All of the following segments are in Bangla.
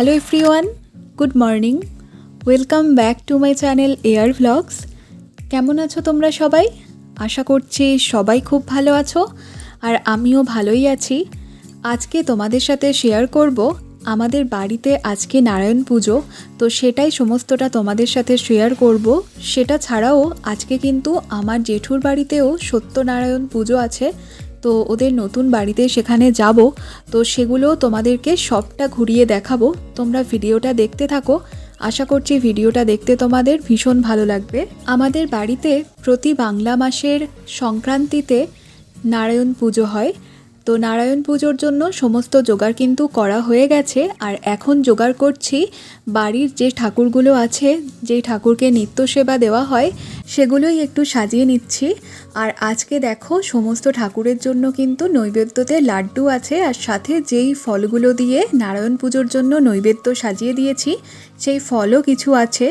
Hello everyone good morning welcome back to my channel air vlogs কেমন আছো তোমরা সবাই? আশা করছি সবাই খুব ভালো আছো, আর আমিও ভালোই আছি। আজকে তোমাদের সাথে শেয়ার করব আমাদের বাড়িতে আজকে নারায়ণ পুজো, তো সেটাই সমস্তটা তোমাদের সাথে শেয়ার করব। সেটা ছাড়াও আজকে কিন্তু আমার জেঠুর বাড়িতেও সত্যনারায়ণ পুজো আছে তো ওদের নতুন বাড়িতে সেখানে যাব। তো সেগুলো তোমাদেরকে সবটা ঘুরিয়ে দেখাবো। তোমরা ভিডিওটা দেখতে থাকো। আশা করছি ভিডিওটা দেখতে তোমাদের ভীষণ ভালো লাগবে। আমাদের বাড়িতে প্রতি বাংলা মাসের সংক্রান্তিতে নারায়ণ পুজো হয়। তো নারায়ণ পুজোর জন্য সমস্ত জোগাড় কিন্তু করা হয়ে গেছে। আর এখন জোগাড় করছি বাড়ির যে ঠাকুরগুলো আছে, যে ঠাকুরকে নিত্য সেবা দেওয়া হয়, সেগুলোই একটু সাজিয়ে নিচ্ছি। আর আজকে দেখো সমস্ত ঠাকুরের জন্য কিন্তু নৈবেদ্যতে লাড্ডু আছে। আর সাথে যেই ফলগুলো দিয়ে নারায়ণ পুজোর জন্য নৈবেদ্য সাজিয়ে দিয়েছি, সেই ফলও কিছু আছে।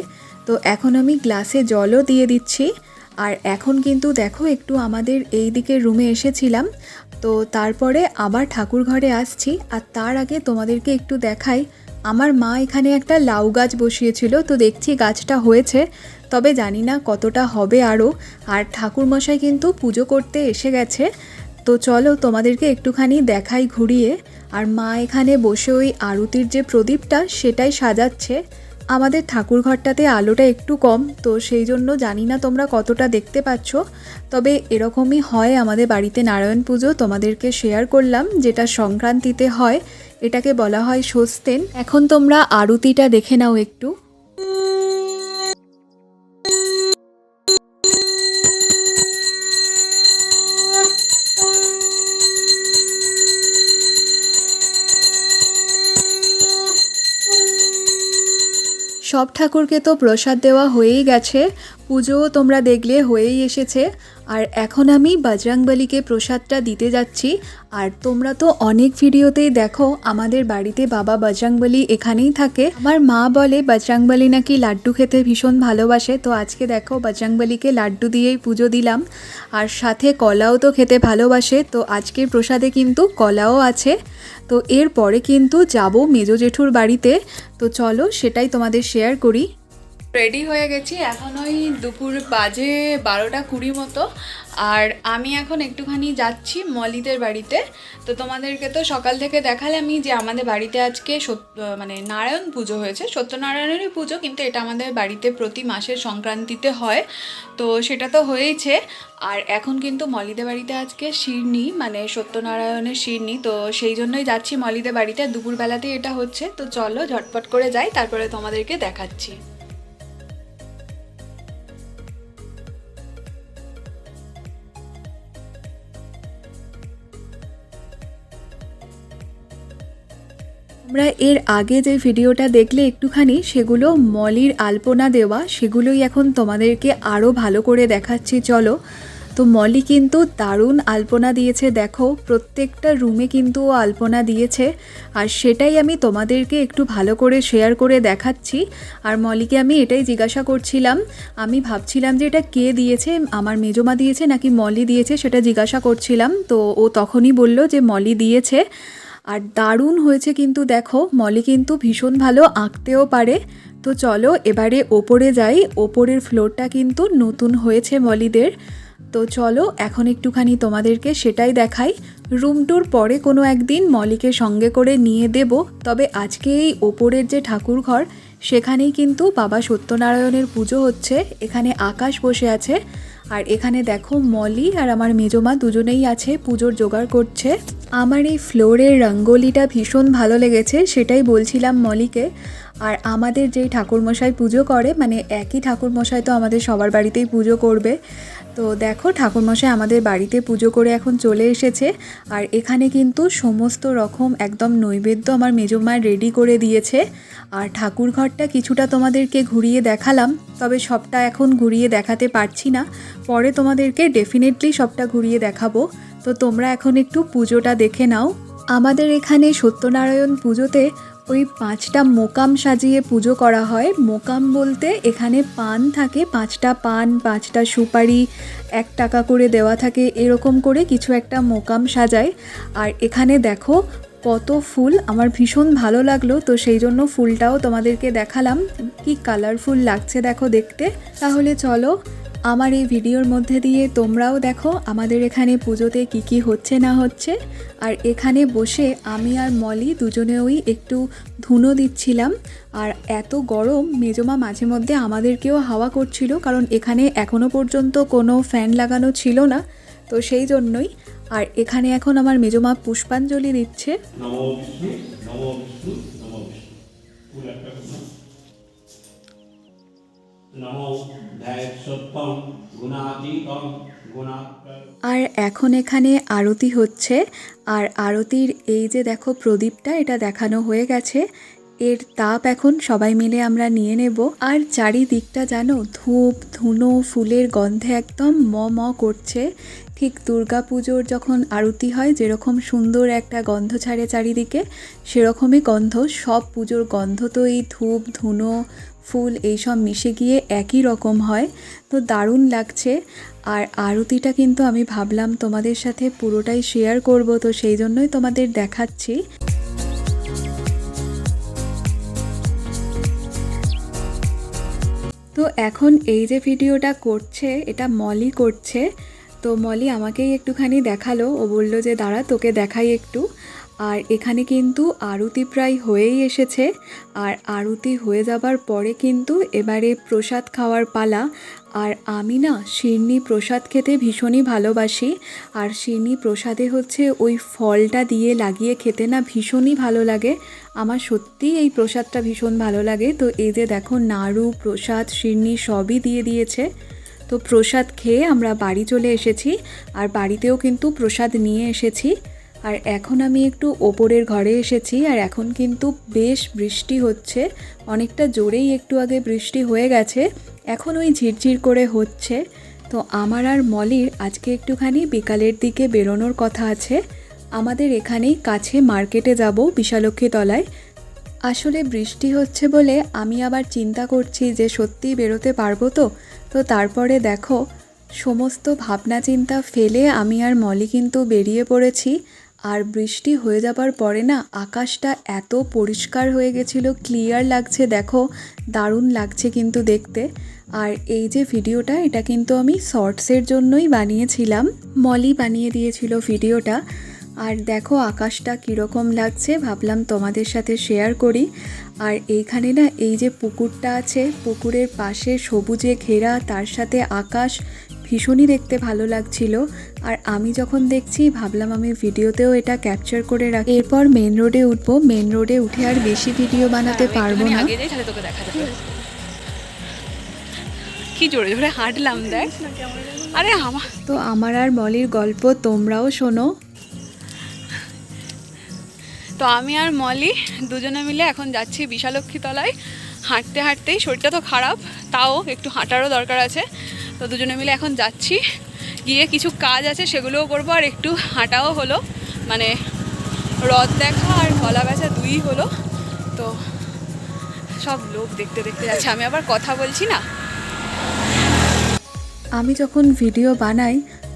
তো এখন আমি গ্লাসে জলও দিয়ে দিচ্ছি। আর এখন কিন্তু দেখো একটু আমাদের এই দিকের রুমে এসেছিলাম। তো তারপরে আবার ঠাকুর ঘরে আসছি আর তার আগে তোমাদেরকে একটু দেখাই। আমার মা এখানে একটা লাউ গাছ বসিয়েছিল, তো দেখছি গাছটা হয়েছে। তবে জানি না কতটা হবে আরও আর ঠাকুরমশাই কিন্তু পুজো করতে এসে গেছে। তো চলো তোমাদেরকে একটুখানি দেখাই ঘুরিয়ে। আর মা এখানে বসে ওই আরতির যে প্রদীপটা, সেটাই সাজাচ্ছে। আমাদের ঠাকুর ঘরটাতে আলোটা একটু কম, তো সেই জন্য জানি না তোমরা কতটা দেখতে পাচ্ছ। তবে এরকমই হয় আমাদের বাড়িতে নারায়ণ পুজো, তোমাদেরকে শেয়ার করলাম, যেটা সংক্রান্তিতে হয়, এটাকে বলা হয় স্বস্তেন। এখন তোমরা আরতিটা দেখে নাও একটু। সব ঠাকুরকে তো প্রসাদ দেওয়া হয়েই গেছে, পুজোও তোমরা দেখলে হয়েই এসেছে। আর এখন আমি বজরংবলীকে প্রসাদটা দিতে যাচ্ছি, আর তোমরা তো অনেক ভিডিওতেই দেখো, আমাদের বাড়িতে বাবা বজরংবলী এখানেই থাকে। আমার মা বলে, বজরংবলী নাকি লাড্ডু খেতে ভীষণ ভালোবাসে। তো আজকে দেখো, বজরংবলীকে লাড্ডু দিয়েই পুজো দিলাম। আর সাথে কলাও তো খেতে ভালোবাসে, তো আজকের প্রসাদে কিন্তু কলাও আছে। তো এরপরে কিন্তু যাব মেজো জেঠুর বাড়িতে। তো চলো সেটাই তোমাদের শেয়ার করি। রেডি হয়ে গেছি, এখন ওই দুপুর বাজে বারোটা কুড়ি মতো। আর আমি এখন একটুখানি যাচ্ছি মলিদের বাড়িতে। তো তোমাদেরকে তো সকাল থেকে দেখালাম আমি যে আমাদের বাড়িতে আজকে মানে নারায়ণ পুজো হয়েছে। সত্যনারায়ণেরই পুজো, কিন্তু এটা আমাদের বাড়িতে প্রতি মাসের সংক্রান্তিতে হয়। তো সেটা তো হয়েইছে আর এখন কিন্তু মলিদের বাড়িতে আজকে শিরনি মানে সত্যনারায়ণের শিরনি তো সেই জন্যই যাচ্ছি মলিদের বাড়িতে। দুপুরবেলাতেই এটা হচ্ছে। তো চলো ঝটপট করে যাই, তারপরে তোমাদেরকে দেখাচ্ছি। তোমরা এর আগে যে ভিডিওটা দেখলে একটুখানি, সেগুলো মলির আলপনা দেওয়া, সেগুলোই এখন তোমাদেরকে আরও ভালো করে দেখাচ্ছি, চলো। তো মলি কিন্তু দারুণ আলপনা দিয়েছে, দেখো, প্রত্যেকটা রুমে কিন্তু ও আলপনা দিয়েছে। আর সেটাই আমি তোমাদেরকে একটু ভালো করে শেয়ার করে দেখাচ্ছি। আর মলিকে আমি এটাই জিজ্ঞাসা করছিলাম, আমি ভাবছিলাম যে এটা কে দিয়েছে, আমার মেজমা দিয়েছে নাকি মলি দিয়েছে সেটা জিজ্ঞাসা করছিলাম। তো ও তখনই বলল যে মলি দিয়েছে। আর দারুণ হয়েছে কিন্তু দেখো, মলি কিন্তু ভীষণ ভালো আঁকতেও পারে। তো চলো এবারে ওপরে যাই, ওপরের ফ্লোরটা কিন্তু নতুন হয়েছে মলিদের। তো চলো এখন একটুখানি তোমাদেরকে সেটাই দেখাই। রুম টুর পরে কোনো একদিন মলিকে সঙ্গে করে নিয়ে দেব, তবে আজকে এই ওপরের যে ঠাকুর ঘর, সেখানেই কিন্তু বাবা সত্যনারায়ণের পুজো হচ্ছে। এখানে আকাশ বসে আছে। আর এখানে দেখো মলি আর আমার মেজমা দুজনেই আছে, পুজোর জোগাড় করছে। আমার এই ফ্লোরের রঙ্গোলিটা ভীষণ ভালো লেগেছে, সেটাই বলছিলাম মলিকে। আর আমাদের যেই ঠাকুরমশাই পুজো করে মানে একই ঠাকুরমশাই তো আমাদের সবার বাড়িতেই পুজো করবে। তো দেখো, ঠাকুরমশাই আমাদের বাড়িতে পুজো করে এখন চলে এসেছে আর এখানে কিন্তু সমস্ত রকম একদম নৈবেদ্য আমার মেজমায় রেডি করে দিয়েছে। আর ঠাকুর ঘরটা কিছুটা তোমাদেরকে ঘুরিয়ে দেখালাম, তবে সবটা এখন ঘুরিয়ে দেখাতে পারছি না। পরে তোমাদেরকে ডেফিনেটলি সবটা ঘুরিয়ে দেখাবো। তো তোমরা এখন একটু পুজোটা দেখে নাও। আমাদের এখানে সত্যনারায়ণ পুজোতে ওই পাঁচটা মোকাম সাজিয়ে পুজো করা হয়। মোকাম বলতে এখানে পান থাকে, পাঁচটা পান, পাঁচটা সুপারি, এক টাকা করে দেওয়া থাকে, এরকম করে কিছু একটা মোকাম সাজায়। আর এখানে দেখো কত ফুল, আমার ভীষণ ভালো লাগল, তো সেই জন্য ফুলটাও তোমাদেরকে দেখালাম। কি কালারফুল লাগছে দেখো দেখতে। তাহলে চলো আমার এই ভিডিওর মধ্যে দিয়ে তোমরাও দেখো আমাদের এখানে পুজোতে কি কি হচ্ছে না হচ্ছে। আর এখানে বসে আমি আর মলি দুজনেই একটু ধুনো দিচ্ছিলাম। আর এত গরম, মেজমা মাঝে মধ্যে আমাদেরকেও হাওয়া করছিল কারণ এখানে এখনও পর্যন্ত কোনো ফ্যান লাগানো ছিল না, তো সেই জন্যই। আর এখানে এখন আমার মেজমা পুষ্পাঞ্জলি দিচ্ছে। আর এখন এখানে আরতি হচ্ছে। আর আরতির এই যে দেখো প্রদীপটা, এটা দেখানো হয়ে গেছে। এর তাপ এখন সবাই মিলে আমরা নিয়ে নেব। আর চারিদিকটা জানো, ধূপ, ধুনো, ফুলের গন্ধে একদম ম ম করছে। ঠিক দুর্গা পুজোর যখন আরতি হয়, যেরকম সুন্দর একটা গন্ধ ছাড়ে চারিদিকে, সেরকমই গন্ধ। সব পুজোর গন্ধ তো এই ধূপ, ধুনো ফুল এইসব মিশে গিয়ে একই রকম হয়। তো দারুণ লাগছে। আর আরতিটা কিন্তু আমি ভাবলাম তোমাদের সাথে পুরোটাই শেয়ার করব, তো সেই জন্যই তোমাদের দেখাচ্ছি। তো এখন এই যে ভিডিওটা করছে, এটা মলি করছে। তো মলি আমাকেই একটুখানি দেখাল। ও বলল যে, দাঁড়া, তোকে দেখাই একটু। আর এখানে কিন্তু আরতি প্রায় হয়েই এসেছে। আর আরতি হয়ে যাবার পরে কিন্তু এবারে প্রসাদ খাওয়ার পালা। আর আমি না শিরনি প্রসাদ খেতে ভীষণই ভালোবাসি। আর শিরনি প্রসাদে হচ্ছে ওই ফলটা দিয়ে লাগিয়ে খেতে না ভীষণই ভালো লাগে। আমার সত্যিই এই প্রসাদটা ভীষণ ভালো লাগে। তো এই যে দেখো নাড়ু, প্রসাদ শিরনি সবই দিয়ে দিয়েছে। তো প্রসাদ খেয়ে আমরা বাড়ি চলে এসেছি। আর বাড়িতেও কিন্তু প্রসাদ নিয়ে এসেছি। আর এখন আমি একটু ওপরের ঘরে এসেছি, আর এখন কিন্তু বেশ বৃষ্টি হচ্ছে। অনেকটা জোরেই একটু আগে বৃষ্টি হয়ে গেছে, এখন ওই ঝিরঝির করে হচ্ছে। তো আমার আর মলির আজকে একটুখানি বিকালের দিকে বেরোনোর কথা আছে। আমাদের এখানেই কাছে মার্কেটে যাব, বিশালক্ষী তলায়। আসলে বৃষ্টি হচ্ছে বলে আমি আবার চিন্তা করছি যে সত্যিই বেরোতে পারব তো। তো তারপরে দেখো, সমস্ত ভাবনা চিন্তা ফেলে আমি আর মলি কিন্তু বেরিয়ে পড়েছি। আর বৃষ্টি হয়ে যাবার পরে না আকাশটা এত পরিষ্কার হয়ে গেছিল ক্লিয়ার লাগছে, দেখো, দারুণ লাগছে কিন্তু দেখতে। আর এই যে ভিডিওটা, এটা কিন্তু আমি শর্টসের জন্যই বানিয়েছিলাম। মলি বানিয়ে দিয়েছিল ভিডিওটা। আর দেখো আকাশটা কীরকম লাগছে, ভাবলাম তোমাদের সাথে শেয়ার করি। আর এইখানে না এই যে পুকুরটা আছে, পুকুরের পাশে সবুজে ঘেরা, তার সাথে আকাশ ভীষণই দেখতে ভালো লাগছিল। আর আমি যখন দেখছি ভাবলাম আমি ভিডিওতেও এটা ক্যাপচার করে রাখি। এরপর মেন রোডে উঠবো। মেন রোডে উঠে আর বেশি ভিডিও বানাতে আমি পারব না। কি জোরে জোরে হাঁটলাম দেখ। আরে আমার তো আমার আর মলির গল্প তোমরাও শোনো। তো আমি আর মলি দুজনে মিলে এখন যাচ্ছি বিশালক্ষী তলায় হাঁটতে হাঁটতেই শরীরটা তো খারাপ তাও একটু হাঁটারও দরকার আছে। তো দুজনে মিলে এখন যাচ্ছি। গিয়ে কিছু কাজ আছে, সেগুলোও করব, আর একটু হাঁটাও হলো। মানে রথ দেখা আর কলা গাছা দুই হলো। তো সব লোক দেখতে দেখতে যাচ্ছে। আমি আবার কথা বলছি না। আমি যখন ভিডিও বানাই,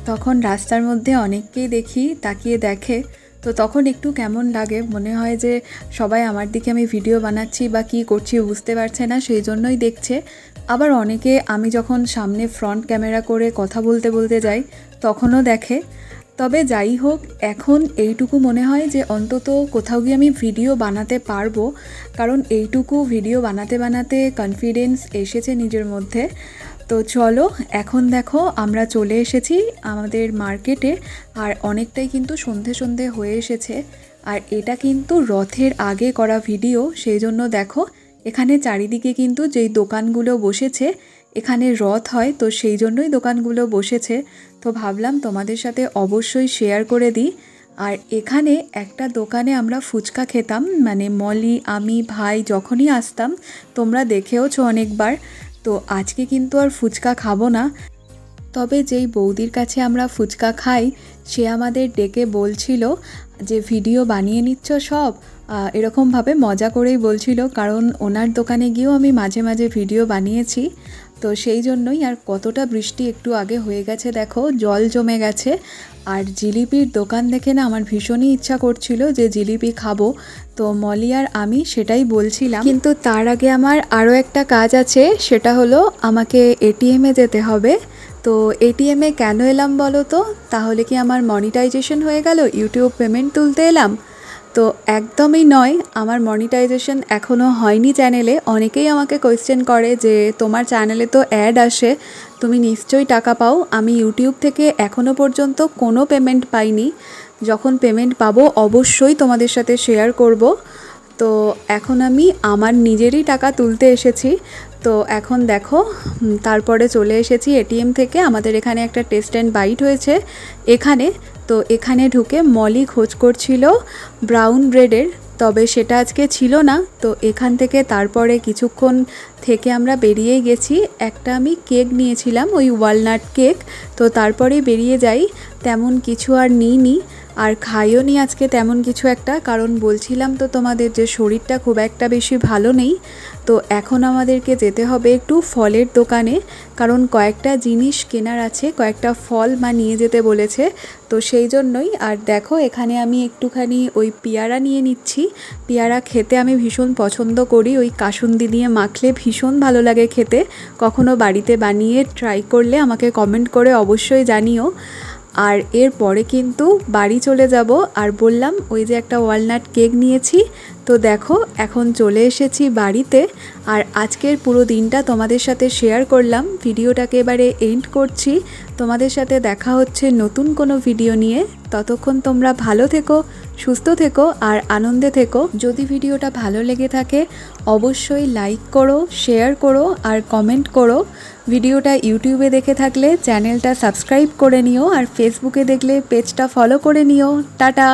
তখন রাস্তার মধ্যে অনেককেই দেখি, তাকিয়ে দেখে। তো তখন একটু কেমন লাগে? মনে হয় যে সবাই আমার দিকে আমি ভিডিও বানাচ্ছি বা কী করছি বুঝতে পারছে না, সেই জন্যই দেখছে। আবার অনেকে আমি যখন সামনে ফ্রন্ট ক্যামেরা করে কথা বলতে বলতে যাই, তখনও দেখে। তবে যাই হোক, এখন এইটুকু মনে হয় যে অন্তত কোথাও গিয়ে আমি ভিডিও বানাতে পারব, কারণ এইটুকু ভিডিও বানাতে বানাতে কনফিডেন্স এসেছে নিজের মধ্যে। তো চলো, এখন দেখো, আমরা চলে এসেছি আমাদের মার্কেটে আর অনেকটাই কিন্তু সন্ধে সন্ধে হয়ে এসেছে। আর এটা কিন্তু রথের আগে করা ভিডিও সেই জন্য দেখো এখানে চারিদিকে কিন্তু যেই দোকানগুলো বসেছে, এখানে রথ হয়, তো সেই জন্যই দোকানগুলো বসেছে। তো ভাবলাম তোমাদের সাথে অবশ্যই শেয়ার করে দিই। আর এখানে একটা দোকানে আমরা ফুচকা খেতাম মানে মলি, আমি, ভাই যখনই আসতাম, তোমরা দেখেওছো অনেকবার। তো আজকে কিন্তু আর ফুচকা খাব না। তবে যেই বৌদির কাছে আমরা ফুচকা খাই, সে আমাদের ডেকে বলছিল যে, ভিডিও বানিয়ে নিচ্ছ সব? এরকমভাবে মজা করেই বলছিল, কারণ ওনার দোকানে গিয়েও আমি মাঝে মাঝে ভিডিও বানিয়েছি। তো সেই জন্যই আর কতটা বৃষ্টি একটু আগে হয়ে গেছে দেখো, জল জমে গেছে। আর জিলিপির দোকান দেখে না আমার ভীষণই ইচ্ছা করছিল যে জিলিপি খাব। তো মলি আর আমি সেটাই বলছিলাম। কিন্তু তার আগে আমার আরও একটা কাজ আছে, সেটা হলো আমাকে এটিএমে যেতে হবে। তো এটিএমে কেন এলাম বলো তো? তাহলে কি আমার মনিটাইজেশন হয়ে গেল? ইউটিউব পেমেন্ট তুলতে এলাম? তো একদমই নয়। আমার মনিটাইজেশন এখনও হয়নি চ্যানেলে অনেকেই আমাকে কোয়েশ্চেন করে যে, তোমার চ্যানেলে তো অ্যাড আসে, তুমি নিশ্চয়ই টাকা পাও। আমি ইউটিউব থেকে এখনও পর্যন্ত কোনো পেমেন্ট পাইনি। যখন পেমেন্ট পাবো, অবশ্যই তোমাদের সাথে শেয়ার করব। তো এখন আমি আমার নিজেরই টাকা তুলতে এসেছি। তো এখন দেখো তারপরে চলে এসেছি এটিএম থেকে। আমাদের এখানে একটা টেস্ট অ্যান্ড বাইট হয়েছে। এখানে তো এখানে ঢুকে মলি খোঁজ করছিল ব্রাউন ব্রেডের, তবে সেটা আজকে ছিল না। তো এখান থেকে তারপরে কিছুক্ষণ থেকে আমরা বেরিয়ে গেছি। একটা আমি কেক নিয়েছিলাম, ওই ওয়ালনাট কেক। তো তারপরে বেরিয়ে যাই, তেমন কিছু আর নিইনি। আর খাইও নি আজকে তেমন কিছু একটা, কারণ বলছিলাম তো তোমাদের যে শরীরটা খুব একটা বেশি ভালো নেই, তো এখন আমাদেরকে যেতে হবে একটু ফলের দোকানে, কারণ কয়েকটা জিনিস কেনার আছে, কয়েকটা ফল মা নিয়ে যেতে বলেছে, তো সেই জন্যই, আর দেখো এখানে আমি একটুখানি ওই পেয়ারা নিয়ে নিচ্ছি, পেয়ারা খেতে আমি ভীষণ পছন্দ করি, ওই কাসুন্দি দিয়ে মাখলে ভীষণ ভালো লাগে খেতে, কখনো বাড়িতে বানিয়ে ট্রাই করলে আমাকে কমেন্ট করে অবশ্যই জানিও আর এরপরে কিন্তু বাড়ি চলে যাব। আর বললাম, ওই যে একটা ওয়ালনাট কেক নিয়েছি। তো দেখো, এখন চলে এসেছি বাড়িতে। আর আজকের পুরো দিনটা তোমাদের সাথে শেয়ার করলাম। ভিডিওটাকে এবারে এন্ড করছি। তোমাদের সাথে দেখা হচ্ছে নতুন কোনো ভিডিও নিয়ে। ততক্ষণ তোমরা ভালো থেকো সুস্থ থেকো আর আনন্দে থেকো। যদি ভিডিওটা ভালো লেগে থাকে, অবশ্যই লাইক করো শেয়ার করো আর কমেন্ট করো। ভিডিওটা ইউটিউবে দেখে থাকলে চ্যানেলটা সাবস্ক্রাইব করে নিও আর ফেসবুকে দেখলে পেজটা ফলো করে নিও। টাটা!